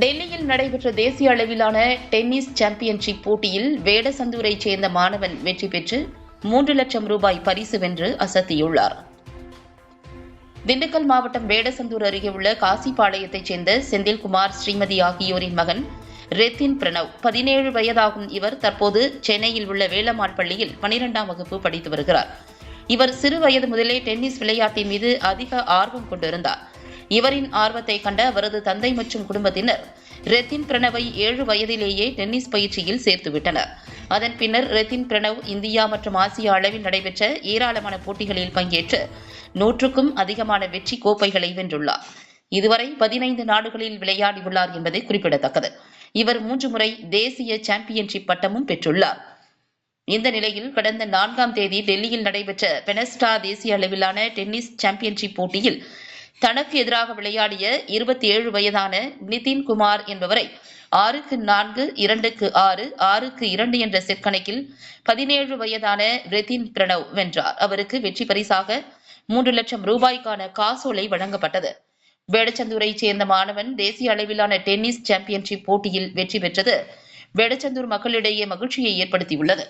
டெல்லியில் நடைபெற்ற தேசிய அளவிலான டென்னிஸ் சாம்பியன்ஷிப் போட்டியில் வேடசந்தூரைச் சேர்ந்த மாணவன் வெற்றி பெற்று மூன்று லட்சம் ரூபாய் பரிசு வென்று அசத்தியுள்ளார். திண்டுக்கல் மாவட்டம் வேடசந்தூர் அருகே உள்ள காசிபாளையத்தைச் சேர்ந்த செந்தில்குமார் ஸ்ரீமதி ஆகியோரின் மகன் ரெத்தின் பிரணவ் பதினேழு வயதாகும் இவர் தற்போது சென்னையில் உள்ள வேலம்மாள் பள்ளியில் பனிரெண்டாம் வகுப்பு படித்து வருகிறார். இவர் சிறு வயது முதலே டென்னிஸ் விளையாட்டின் மீது அதிக ஆர்வம் கொண்டிருந்தார். இவரின் ஆர்வத்தை கண்ட அவரது தந்தை மற்றும் குடும்பத்தினர் ரெத்தின் பிரணவை ஏழு வயதிலேயே டென்னிஸ் பயிற்சியில் சேர்த்துவிட்டனர். அதன் பின்னர் ரெத்தின் பிரணவ் இந்தியா மற்றும் ஆசிய அளவில் நடைபெற்ற ஏராளமான போட்டிகளில் பங்கேற்று நூற்றுக்கும் அதிகமான வெற்றி கோப்பைகளை வென்றுள்ளார். இதுவரை பதினைந்து நாடுகளில் விளையாடியுள்ளார் என்பது குறிப்பிடத்தக்கது. இவர் மூன்று முறை தேசிய சாம்பியன்ஷிப் பட்டமும் பெற்றுள்ளார். இந்த நிலையில் கடந்த நான்காம் தேதி டெல்லியில் நடைபெற்ற பெனஸ்டா தேசிய அளவிலான டென்னிஸ் சாம்பியன்ஷிப் போட்டியில் தனக்கு எதிராக விளையாடிய இருபத்தி ஏழு வயதான நிதின் குமார் என்பவரை ஆறுக்கு நான்கு இரண்டுக்கு ஆறு ஆறுக்கு இரண்டு என்ற செட் கணக்கில் பதினேழு வயதான ரெத்தின் பிரணவ் வென்றார். அவருக்கு வெற்றி பரிசாக மூன்று லட்சம் ரூபாய்க்கான காசோலை வழங்கப்பட்டது. வேடச்சந்தூரைச் சேர்ந்த மாணவன் தேசிய அளவிலான டென்னிஸ் சாம்பியன்ஷிப் போட்டியில் வெற்றி பெற்றது. வேடச்சந்தூர் மக்களிடையே மகிழ்ச்சியை ஏற்படுத்தியுள்ளது.